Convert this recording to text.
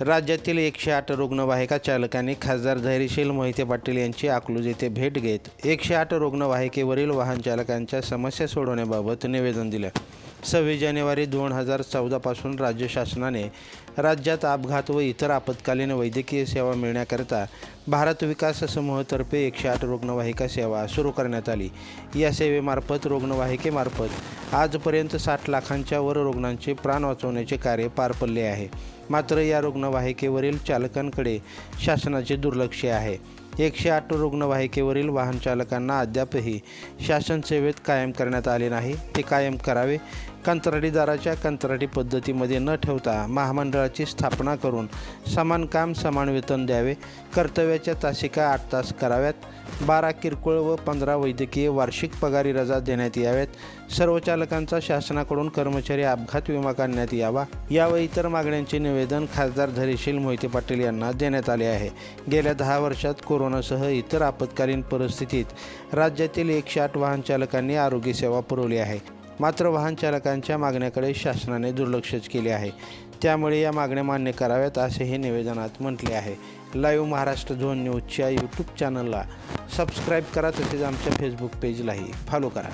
राज्यातील एकशे आठ रुग्णवाहिका चालकांनी खासदार धैर्यशील मोहिते पाटील यांची अकलूज येथे भेट घेत एकशे आठ रुग्णवाहिकेवरील वाहन चालकांच्या समस्या सोडवण्याबाबत निवेदन दिलं. सव्वीस जानेवारी दोन हजार चौदापासून राज्य शासनाने राज्यात अपघात व इतर आपत्कालीन वैद्यकीय सेवा मिळण्याकरिता भारत विकास समूहातर्फे एकशे आठ रुग्णवाहिका सेवा सुरू करण्यात आली. या सेवेमार्फत रुग्णवाहिकेमार्फत आजपर्यंत साठ लाखांच्या वर रुग्णांचे प्राण वाचवण्याचे कार्य पार पडले आहे. मात्र या रुग्णवाहिकेवरील चालकांकडे शासनाचे दुर्लक्ष आहे. एकशे आठ रुग्णवाहिकेवरील वाहन चालकांना अद्यापही शासन सेवेत कायम करण्यात आले नाही. ते कायम करावे कंत्राटीदाराच्या कंत्राटी पद्धतीमध्ये न ठेवता महामंडळाची स्थापना करून समान काम समान वेतन द्यावे. कर्तव्याच्या तासिका आठ तास कराव्यात. बारा किरकोळ व पंधरा वैद्यकीय वार्षिक पगारी रजा देण्यात याव्यात. सर्व चालकांचा शासनाकडून कर्मचारी अपघात विमा काढण्यात यावा. या व इतर मागण्यांचे निवेदन खासदार धैर्यशील मोहिते पाटील यांना देण्यात आले आहे. गेल्या दहा वर्षात कोरोनासह इतर आपत्कालीन परिस्थितीत राज्यातील एकशे आठ वाहन चालकांनी आरोग्य सेवा पुरवली आहे. मात्र वाहन चालकांच्या मागण्याकडे शासनाने दुर्लक्षच केले आहे. त्यामुळे या मागण्या मान्य कराव्यात असे हे निवेदनात म्हटले आहे. लाईव्ह महाराष्ट्र झोन न्यूजच्या यूट्यूब चॅनलला सबस्क्राईब करा तसेच आमच्या फेसबुक पेजलाही फॉलो करा.